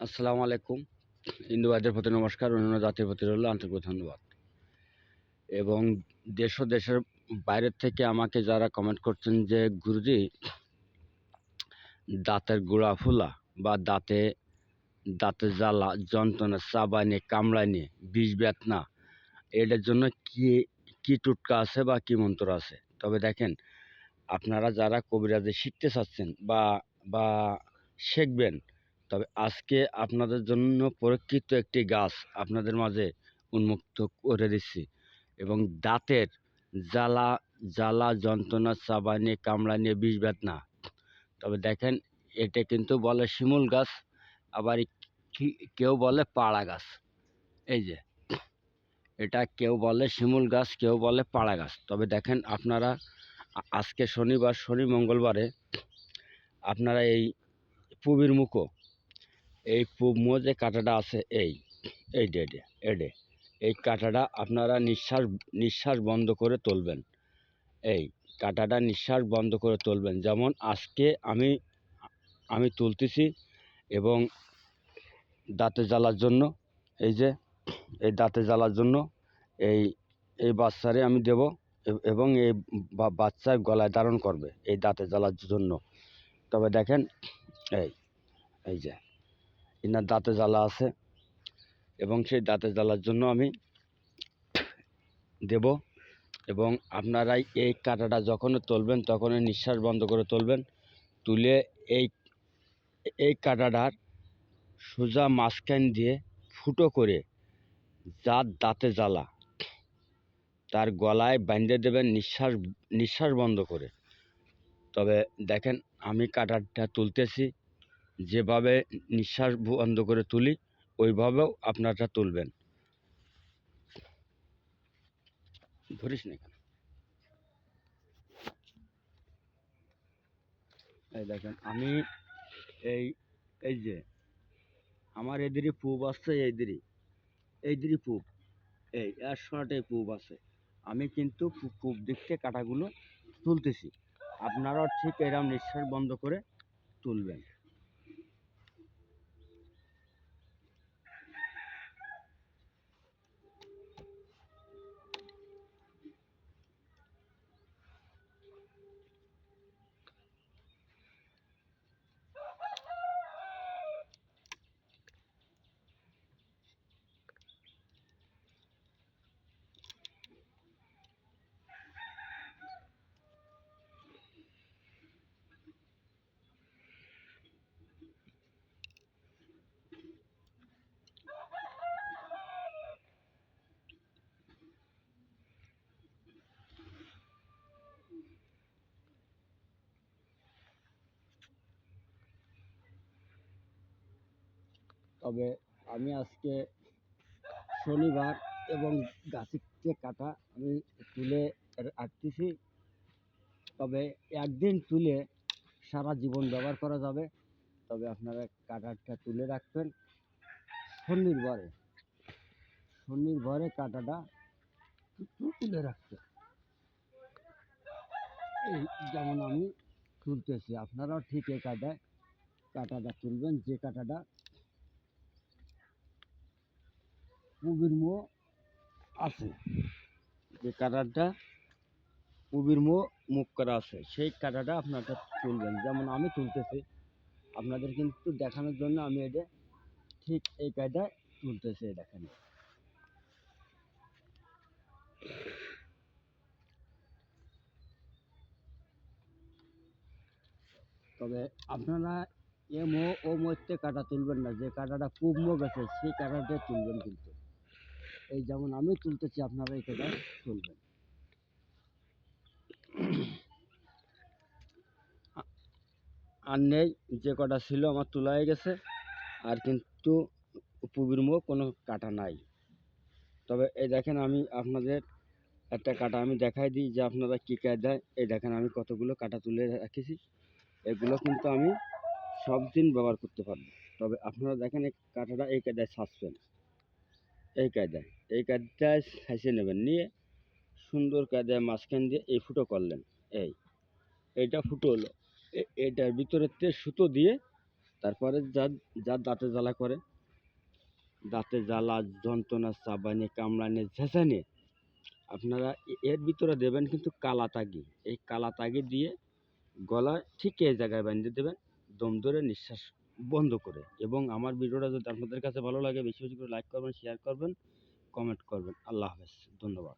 আসসালামু আলাইকুম। হিন্দুবাদের প্রতি নমস্কার, অন্যান্য জাতির প্রতি রইল আন্তরিক ধন্যবাদ। এবং দেশ ও দেশের বাইরের থেকে আমাকে যারা কমেন্ট করছেন যে, গুরুজি, দাঁতের গোড়া ফোলা বা দাঁতে দাঁতে জ্বালা, যন্ত্রণা চাবানি কামড়ানি বিষ বেতনা এটার জন্য কি কি টুটকা আছে বা কি মন্ত্র আছে? তবে দেখেন, আপনারা যারা কবিরাজে শিখতে চাচ্ছেন বা বা শিখবেন তবে আজকে আপনাদের জন্য পরীক্ষিত একটি গাছ আপনাদের মাঝে উন্মুক্ত করে দিচ্ছি এবং দাঁতের জ্বালা জ্বালা যন্ত্রণা চাবা নিয়ে চাবানি কামড়ানি বিষ বেদনা। তবে দেখেন, এটা কিন্তু বলে শিমুল গাছ, আবার কেউ বলে পাড়া গাছ। এই যে, এটা কেউ বলে শিমুল গাছ, কেউ বলে পাড়া গাছ। তবে দেখেন, আপনারা আজকে শনিবার, শনি মঙ্গলবারে আপনারা এই পুবির মুখো এই পূব মুখ যে কাঁটাটা আছে, এই এই ডেডে এডে এই কাঁটাটা আপনারা নিঃশ্বাস নিঃশ্বাস বন্ধ করে তুলবেন। এই কাঁটাটা নিঃশ্বাস বন্ধ করে তুলবেন। যেমন আজকে আমি আমি তুলতেছি এবং দাঁতে জ্বালার জন্য, এই যে, এই দাঁতে জ্বালার জন্য এই এই বাচ্চারে আমি দেব এবং এই বাচ্চার গলায় ধারণ করবে এই দাঁতে জ্বালার জন্য। তবে দেখেন, এই এই যে এনার দাঁতে জ্বালা আছে এবং সেই দাঁতে জ্বালার জন্য আমি দেব এবং আপনারাই এই কাঁটাটা যখন তুলবেন, তখন নিঃশ্বাস বন্ধ করে তুলবেন, তুলে এই এই কাঁটাটার সোজা মাঝখান দিয়ে ফুটো করে যার দাঁতে জ্বালা, তার গলায় বাঁধে দেবেন নিঃশ্বাস নিঃশ্বাস বন্ধ করে। তবে দেখেন আমি কাঁটাটা তুলতেছি যেভাবে নিঃশ্বাস বন্ধ করে তুলি, ওইভাবেও আপনারা তুলবেন। ধরিস না কেন? এই দেখেন, আমি এই এই যে, আমার এদিরই পুব আসছে এইদিরই এইদিরই পুব, এই এর সোনাটাই পুব আছে। আমি কিন্তু পুব দিক থেকে কাটাগুলো তুলতেছি। আপনারাও ঠিক এরকম নিঃশ্বাস বন্ধ করে তুলবেন। তবে আমি আজকে শনিবার এবং গাছের থেকে কাটা আমি তুলে রাখতেছি। তবে একদিন তুলে সারা জীবন ব্যবহার করা যাবে। তবে আপনারা কাটাটা তুলে রাখবেন শনিবারে। শনিবারে কাটাটা তুলে রাখবেন এই যেমন আমি তুলতেছি, আপনারাও ঠিক এই কাটায় কাটাটা তুলবেন, যে কাটাটা পুবির মো আছে। যে কাটারটা পুবির মো মুখ করা আছে, সেই কাটাটা আপনারা তুলবেন। যেমন আমি তুলতেছি, আপনাদের কিন্তু দেখানোর জন্য আমি এটা ঠিক এই কায়দায় তুলতেছি দেখেন। তবে আপনারা এ মো ও মধ্যে কাটা তুলবেন না, যে কাটাটা পূব মো গেছে, সেই কাটাটা তুলবেন কিন্তু। এই যেমন আমি তুলতেছি, আপনারা এই কাটা তুলবেন। আর নেই, যে কটা ছিল আমার তোলা হয়ে গেছে, আর কিন্তু পুবির মুখ কোনো কাটা নাই। তবে এই দেখেন আমি আপনাদের একটা কাটা আমি দেখাই দিই, যে আপনারা কী কায়দায় এই দেখেন আমি কতগুলো কাটা তুলে রেখেছি। এগুলো কিন্তু আমি সব দিন ব্যবহার করতে পারব। তবে আপনারা দেখেন এই কাঁটাটা এই কায়দায় ছাঁচবেন এই কায়দায় এই কায়দায় ছাঁচে নেবেন, নিয়ে সুন্দর কায়দায় মাঝখান দিয়ে এই ফুটো করলেন, এই। এইটা ফুটো হলো এটার ভিতরেতে সুতো দিয়ে তারপরে যার যার দাঁতে জ্বালা করে, দাঁতে জ্বালা, যন্ত্রণা, চাবানি, কামড়ানি ঝেঁচানি আপনারা এর ভিতরে দেবেন কিন্তু কালা তাগি। এই কালা তাগি দিয়ে গলা ঠিক এই জায়গায় বাঁধিয়ে দেবেন, দম ধরে নিঃশ্বাস বন্ধ করে। এবং আমার ভিডিওটা যদি আপনাদের কাছে ভালো লাগে, বেশি বেশি করে লাইক করবেন শেয়ার করবেন কমেন্ট করবেন। আল্লাহ হাফেজ। ধন্যবাদ।